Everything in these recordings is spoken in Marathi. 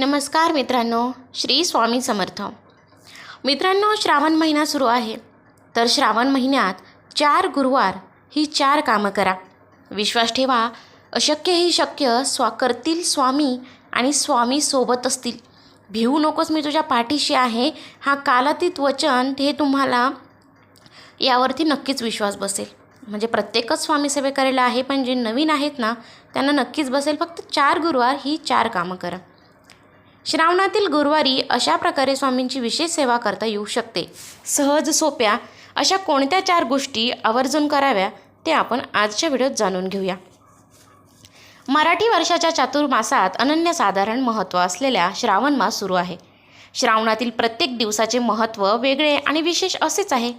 नमस्कार मित्रांनो श्री स्वामी समर्थ. मित्रांनो श्रावण महिना सुरू आहे. तर श्रावण महिन्यात चार गुरुवार ही चार कामं करा. विश्वास ठेवा अशक्य ही शक्य स्वा करतील स्वामी आणि स्वामी सोबत असतील. भिवू नकोस मी तुझ्या पाठीशी आहे हा कालातीत वचन हे तुम्हाला यावरती नक्कीच विश्वास बसेल. म्हणजे प्रत्येकच स्वामी सेवेकरेला आहे पण जे नवीन आहेत ना त्यांना नक्कीच बसेल. फक्त चार गुरुवार ही चार कामं करा. श्रावणातील गुरुवारी अशा प्रकारे स्वामींची विशेष सेवा करता येऊ शकते. सहज सोप्या अशा कोणत्या चार गोष्टी आवर्जून कराव्या ते आपण आजच्या व्हिडिओत जाणून घेऊया. मराठी वर्षाच्या चातुर्मासात अनन्यसाधारण महत्त्व असलेल्या श्रावण मास सुरू आहे. श्रावणातील प्रत्येक दिवसाचे महत्त्व वेगळे आणि विशेष असेच आहे.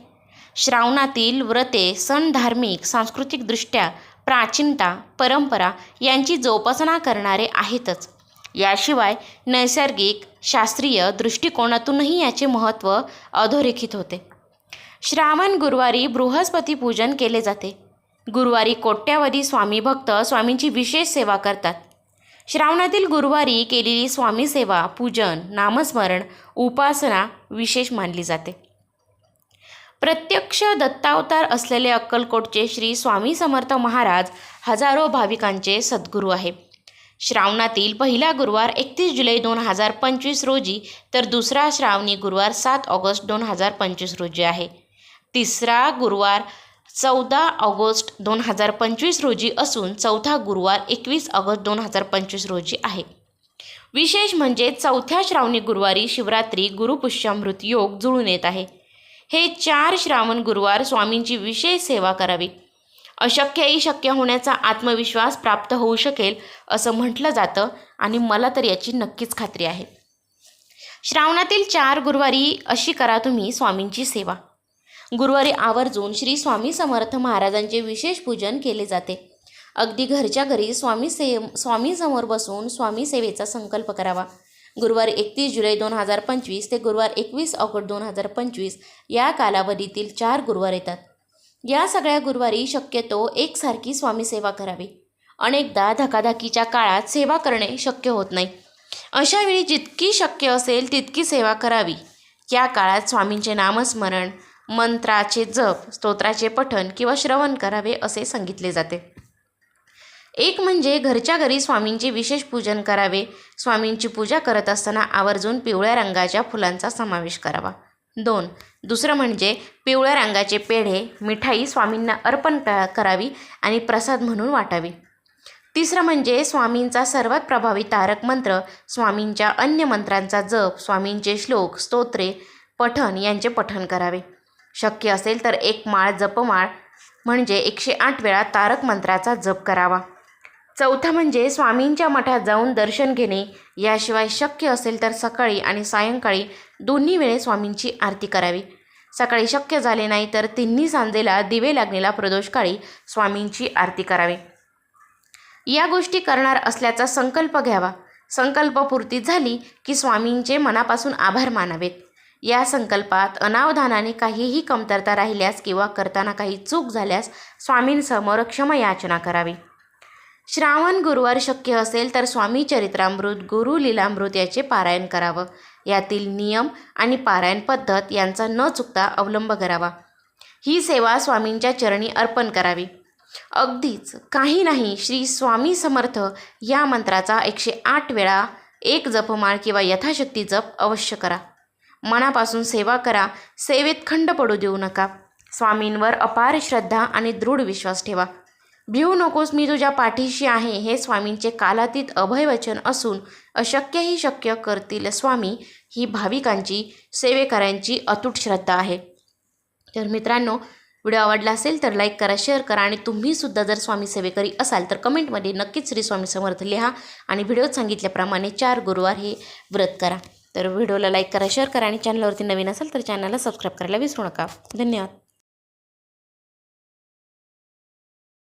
श्रावणातील व्रते सण धार्मिक सांस्कृतिकदृष्ट्या प्राचीनता परंपरा यांची जोपासना करणारे आहेतच. याशिवाय नैसर्गिक शास्त्रीय दृष्टिकोनातूनही याचे महत्त्व अधोरेखित होते. श्रावण गुरुवारी बृहस्पती पूजन केले जाते. गुरुवारी कोट्यावधी स्वामी भक्त स्वामींची विशेष सेवा करतात. श्रावणातील गुरुवारी केलेली स्वामी सेवा पूजन नामस्मरण उपासना विशेष मानली जाते. प्रत्यक्ष दत्तावतार असलेले अक्कलकोटचे श्री स्वामी समर्थ महाराज हजारो भाविकांचे सद्गुरू आहे श्रावणातील पहिला गुरुवार एकतीस जुलै दोन हजार पंचवीस रोजी तर दुसरा श्रावणी गुरुवार सात ऑगस्ट दोन हजार पंचवीस रोजी आहे. तिसरा गुरुवार चौदा ऑगस्ट दोन हजार पंचवीस रोजी असून चौथा गुरुवार एकवीस ऑगस्ट दोन हजार पंचवीस रोजी आहे. विशेष म्हणजे चौथ्या श्रावणी गुरुवारी शिवरात्री गुरुपुष्यामृत योग जुळून येत आहे. हे चार श्रावण गुरुवार स्वामींची विशेष सेवा करावी. अशक्यही शक्य होण्याचा आत्मविश्वास प्राप्त होऊ शकेल असं म्हटलं जातं आणि मला तर याची नक्कीच खात्री आहे. श्रावणातील चार गुरुवारी अशी करा तुम्ही स्वामींची सेवा. गुरुवारी आवर्जून श्री स्वामी समर्थ महाराजांचे विशेष पूजन केले जाते. अगदी घरच्या घरी स्वामी से स्वामीसमोर बसून स्वामी सेवेचा संकल्प करावा. गुरुवार एकतीस जुलै दोन हजार पंचवीस ते गुरुवार एकवीस ऑगस्ट दोन हजार पंचवीस या कालावधीतील चार गुरुवार येतात. या सगळ्या गुरुवारी शक्यतो एकसारखी स्वामी सेवा करावी. अनेकदा धकाधकीच्या काळात सेवा करणे शक्य होत नाही. अशा वेळी जितकी शक्य असेल तितकी सेवा करावी. या काळात स्वामींचे नामस्मरण मंत्राचे जप स्तोत्राचे पठण किंवा श्रवण करावे असे सांगितले जाते. एक म्हणजे घरच्या घरी स्वामींचे विशेष पूजन करावे. स्वामींची पूजा करत असताना आवर्जून पिवळ्या रंगाच्या फुलांचा समावेश करावा. दोन. दुसरं म्हणजे पिवळ्या रंगाचे पेढे मिठाई स्वामींना अर्पण क करावी आणि प्रसाद म्हणून वाटावी. तिसरं म्हणजे स्वामींचा सर्वात प्रभावी तारक मंत्र स्वामींच्या अन्य मंत्रांचा जप स्वामींचे श्लोक स्तोत्रे पठण यांचे पठण करावे. शक्य असेल तर एक माळ जपमाळ म्हणजे एकशे आठ वेळा तारक मंत्राचा जप करावा. चौथं म्हणजे स्वामींच्या मठात जाऊन दर्शन घेणे याशिवाय शक्य असेल तर सकाळी आणि सायंकाळी दोन्ही वेळे स्वामींची आरती करावी. सकाळी शक्य झाले नाही तर तिन्ही सांजेला दिवे लागलेला प्रदोषकाळी स्वामींची आरती करावी. या गोष्टी करणार असल्याचा संकल्प घ्यावा. संकल्पपूर्ती झाली की स्वामींचे मनापासून आभार मानावेत. या संकल्पात अनावधानाने काहीही कमतरता राहिल्यास किंवा करताना काही चूक झाल्यास स्वामींसमोर क्षमयाचना करावी. श्रावण गुरुवार शक्य असेल तर स्वामी चरित्रामृत गुरु लीलामृत याचे पारायण करावं. यातील नियम आणि पारायण पद्धत यांचा न चुकता अवलंब करावा. ही सेवा स्वामींच्या चरणी अर्पण करावी. अगदीच काही नाही श्री स्वामी समर्थ या मंत्राचा एकशे आठ वेळा एक जपमाळ किंवा यथाशक्ती जप अवश्य करा. मनापासून सेवा करा सेवेत खंड पडू देऊ नका. स्वामींवर अपार श्रद्धा आणि दृढ विश्वास ठेवा. भिवू नकोस मी तुझ्या पाठीशी आहे हे स्वामींचे कालातीत अभयवचन असून अशक्यही शक्य करतील स्वामी ही भाविकांची सेवेकऱ्यांची अतूट श्रद्धा आहे. तर मित्रांनो व्हिडिओ आवडला असेल तर लाईक करा शेअर करा आणि तुम्हीसुद्धा जर स्वामी सेवेकरी असाल तर कमेंटमध्ये नक्कीच श्री स्वामी समर्थ लिहा आणि व्हिडिओत सांगितल्याप्रमाणे चार गुरुवार हे व्रत करा. तर व्हिडिओला लाईक करा शेअर करा आणि चॅनलवरती नवीन असाल तर चॅनलला सबस्क्राईब करायला विसरू नका. धन्यवाद.